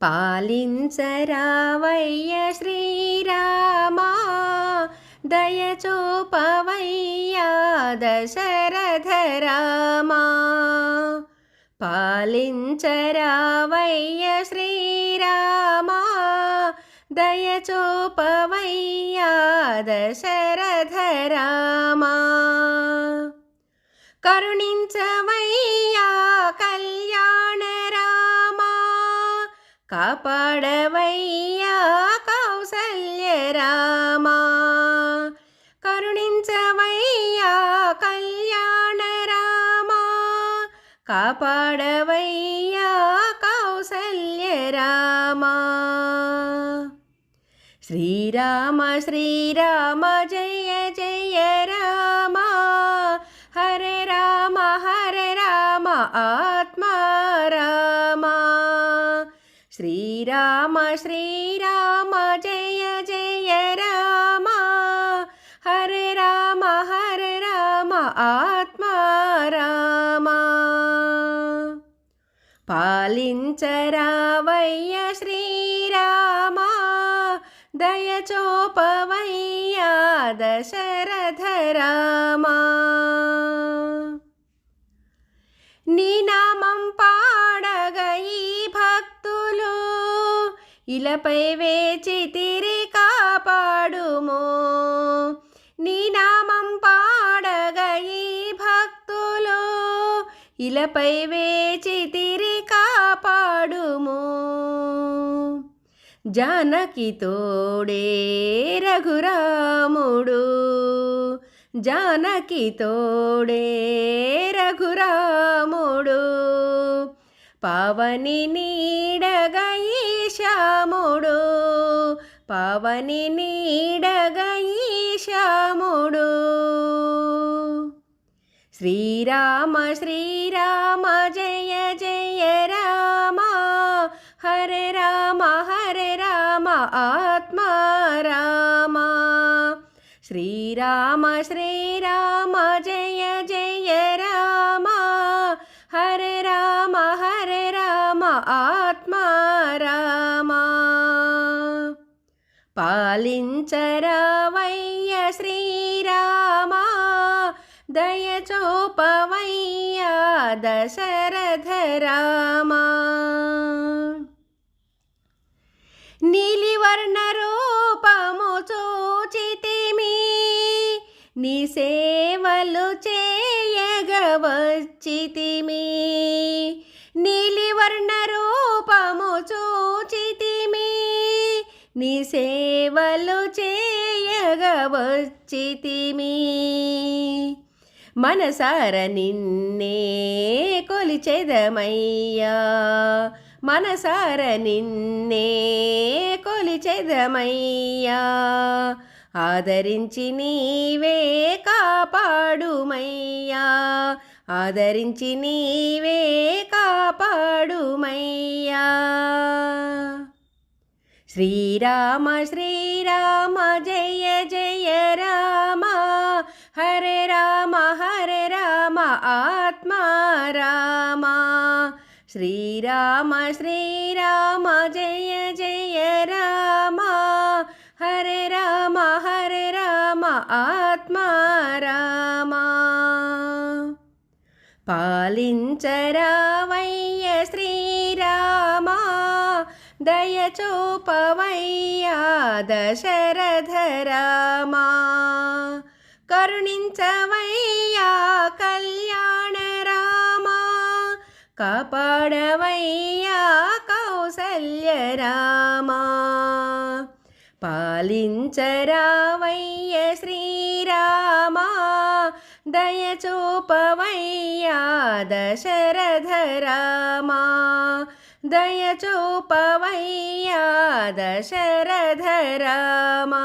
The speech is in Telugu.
పాలించరావయ్య శ్రీరామా దయచూపవయ్యా దశరథ రామా పాలించరావయ్య శ్రీరామా దయచూపవయ్యా దశరథ రామా కరుణించవయ్యా కాపాడవయ్యా కౌసల్య రామా. కరుణించవయ్యా కళ్యాణ రామా. కాపాడవయ్యా కౌసల్య రామా. శ్రీరామ శ్రీరామ జయ జయ రామ. హరే రామ హరే రామ ఆత్మ రామ. శ్రీరామ శ్రీరామ జయ జయ రామ. హరే రామ హరే రామ ఆత్మా రామ. పాలించరావయ్య శ్రీరామ దయచోపవయ్య దశరథ రామ. నీ నామం పాడగ ఇలపై వేచి తిరి కాపాడుము. నీ నామం పాడగ ఈ భక్తులు. ఇలపై వేచి తిరి కాపాడుము. జానకి తోడే రఘురాముడు. జానకి తోడే రఘురాముడు. పవని నీడగయీశాముడు పవని నీడగయీశాముడు శ్రీరామ శ్రీరామ జయ జయ రామ. హరే రామ హరే రామ ఆత్మ రామ. శ్రీరామ శ్రీరామ రామ ఆత్మా పాలించరావయ్య శ్రీరామా దయచోపవయ్య దశరథ రామా నీలివర్ణ రూపము చూచితిమి నీ సేవలు చేయగవచ్చితి. నీ సేవలు చేయగవచ్చితిమి. మనసార నిన్నే కొలిచెదమయ్యా. మనసార నిన్నే కొలిచెదమయ్యా. ఆదరించి నీవే కాపాడుమయ్యా. ఆదరించి నీవే కాపాడుమయ్యా. శ్రీరామ శ్రీరామ జయ జయ రామ హరే రామ హరే రామ ఆత్మా రామ. శ్రీరామ శ్రీరామ జయ జయ రామ హరే రామ హరే రామ ఆత్మా రామ. పాలించరావయ్య శ్రీరామా దయచూపవయ్యా దశరథ రామా కరుణించవయ్యా కళ్యాణ రామా కాపాడవయ్యా కౌసల్య రామా పాలించరావయ్య శ్రీరామా. దయచూపవయ్యా దశరథ రామా దయచూపవయ్యా దశరథ రామా